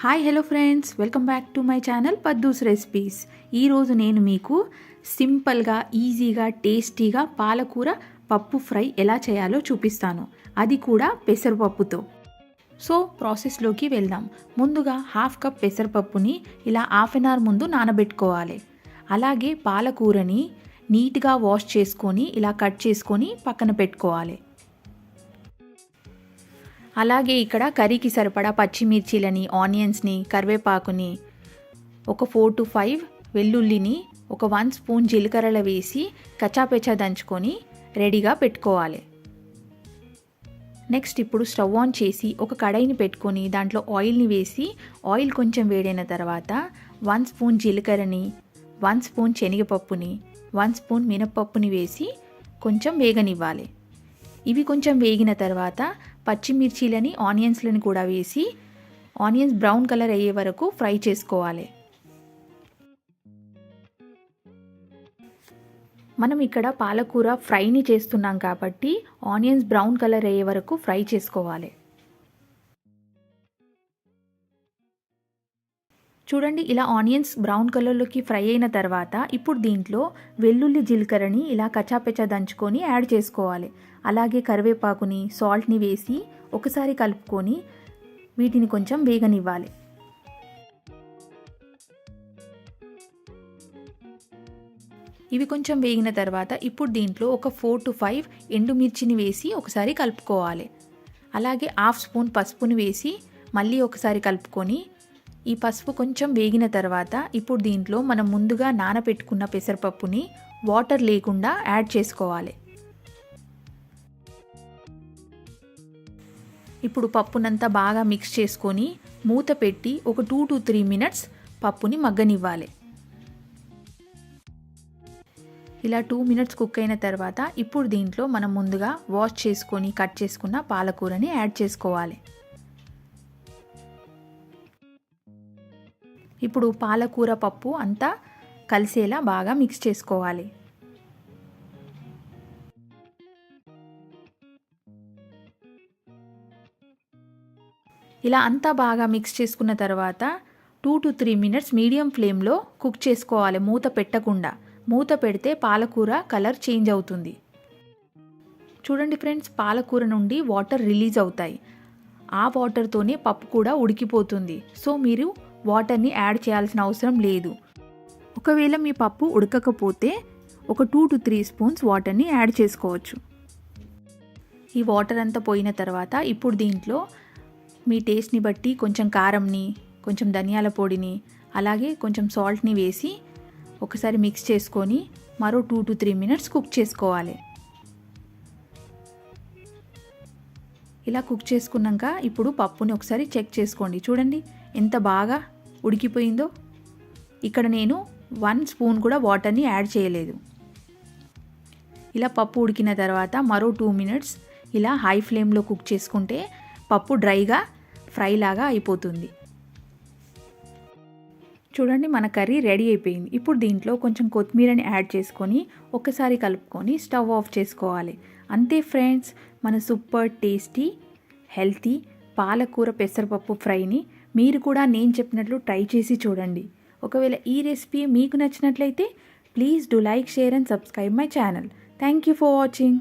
Hi hello friends welcome back to my channel Paddu's recipes ఈరోజు నేను మీకు సింపుల్గా ఈజీగా టేస్టీగా పాలకూర పప్పు ఫ్రై ఎలా చేయాలో చూపిస్తాను. అది కూడా పెసరపప్పుతో. సో ప్రాసెస్లోకి వెళ్దాం. ముందుగా హాఫ్ కప్ పెసరపప్పుని ఇలా హాఫ్ అన్ అవర్ ముందు నానబెట్టుకోవాలి. అలాగే పాలకూరని నీట్గా వాష్ చేసుకొని ఇలా కట్ చేసుకొని పక్కన పెట్టుకోవాలి. అలాగే ఇక్కడ కర్రీకి సరిపడా పచ్చిమిర్చిలని ఆనియన్స్ని కరివేపాకుని ఒక ఫోర్ టు ఫైవ్ వెల్లుల్లిని ఒక వన్ స్పూన్ జీలకర్రలు వేసి కచాపెచా దంచుకొని రెడీగా పెట్టుకోవాలి. నెక్స్ట్ ఇప్పుడు స్టవ్ ఆన్ చేసి ఒక కడాయిని పెట్టుకొని దాంట్లో ఆయిల్ని వేసి ఆయిల్ కొంచెం వేడైన తర్వాత వన్ స్పూన్ జీలకర్రని వన్ స్పూన్ శనగపప్పుని వన్ స్పూన్ మినపప్పుని వేసి కొంచెం వేగనివ్వాలి. ఇవి కొంచెం వేగిన తర్వాత పచ్చిమిర్చీలని ఆనియన్స్లని కూడా వేసి ఆనియన్స్ బ్రౌన్ కలర్ అయ్యే వరకు ఫ్రై చేసుకోవాలి. మనం ఇక్కడ పాలకూర ఫ్రైని చేస్తున్నాం కాబట్టి ఆనియన్స్ బ్రౌన్ కలర్ అయ్యే వరకు ఫ్రై చేసుకోవాలి. చూడండి ఇలా ఆనియన్స్ బ్రౌన్ కలర్లోకి ఫ్రై అయిన తర్వాత ఇప్పుడు దీంట్లో వెల్లుల్లి జీలకర్రని ఇలా కచాపెచా దంచుకొని యాడ్ చేసుకోవాలి. అలాగే కరివేపాకుని సాల్ట్ని వేసి ఒకసారి కలుపుకొని వీటిని కొంచెం వేగనివ్వాలి. ఇవి కొంచెం వేగిన తర్వాత ఇప్పుడు దీంట్లో ఒక ఫోర్ టు ఫైవ్ ఎండుమిర్చిని వేసి ఒకసారి కలుపుకోవాలి. అలాగే హాఫ్ స్పూన్ పసుపుని వేసి మళ్ళీ ఒకసారి కలుపుకొని ఈ పసుపు కొంచెం వేగిన తర్వాత ఇప్పుడు దీంట్లో మనం ముందుగా నానబెట్టుకున్న పెసరపప్పుని వాటర్ లేకుండా యాడ్ చేసుకోవాలి. ఇప్పుడు పప్పునంతా బాగా మిక్స్ చేసుకొని మూత పెట్టి ఒక టూ టు త్రీ మినిట్స్ పప్పుని మగ్గనివ్వాలి. ఇలా టూ మినిట్స్ కుక్ అయిన తర్వాత ఇప్పుడు దీంట్లో మనం ముందుగా వాష్ చేసుకొని కట్ చేసుకున్న పాలకూరని యాడ్ చేసుకోవాలి. ఇప్పుడు పాలకూర పప్పు అంతా కలిసేలా బాగా మిక్స్ చేసుకోవాలి. ఇలా అంతా బాగా మిక్స్ చేసుకున్న తర్వాత two to three minutes medium ఫ్లేమ్లో కుక్ చేసుకోవాలి మూత పెట్టకుండా. మూత పెడితే పాలకూర కలర్ చేంజ్ అవుతుంది. చూడండి ఫ్రెండ్స్ పాలకూర నుండి వాటర్ రిలీజ్ అవుతాయి. ఆ వాటర్తోనే పప్పు కూడా ఉడికిపోతుంది. సో మీరు వాటర్ని యాడ్ చేయాల్సిన అవసరం లేదు. ఒకవేళ మీ పప్పు ఉడకకపోతే ఒక టూ టు త్రీ స్పూన్స్ వాటర్ని యాడ్ చేసుకోవచ్చు. ఈ వాటర్ అంతా పోయిన తర్వాత ఇప్పుడు దీంట్లో మీ టేస్ట్ని బట్టి కొంచెం కారంని కొంచెం ధనియాల పొడిని అలాగే కొంచెం సాల్ట్ని వేసి ఒకసారి మిక్స్ చేసుకొని మరో two to three minutes cook చేసుకోవాలి. ఇలా కుక్ చేసుకున్నాక ఇప్పుడు పప్పుని ఒకసారి చెక్ చేసుకోండి. చూడండి ఎంత బాగా ఉడికిపోయిందో ఇక్కడ నేను వన్ స్పూన్ కూడా వాటర్ని యాడ్ చేయలేదు. ఇలా పప్పు ఉడికిన తర్వాత మరో టూ మినిట్స్ ఇలా హై ఫ్లేమ్లో కుక్ చేసుకుంటే పప్పు డ్రైగా ఫ్రై లాగా అయిపోతుంది. చూడండి మన కర్రీ రెడీ అయిపోయింది. ఇప్పుడు దీంట్లో కొంచెం కొత్తిమీరని యాడ్ చేసుకొని ఒకసారి కలుపుకొని స్టవ్ ఆఫ్ చేసుకోవాలి. అంతే ఫ్రెండ్స్ మన సూపర్ టేస్టీ హెల్తీ పాలకూర పెసరపప్పు ఫ్రైని మీరు కూడా నేను చెప్పినట్లు ట్రై చేసి చూడండి. ఒకవేళ ఈ రెసిపీ మీకు నచ్చినట్లయితే please do like share and subscribe my channel. Thank you for watching.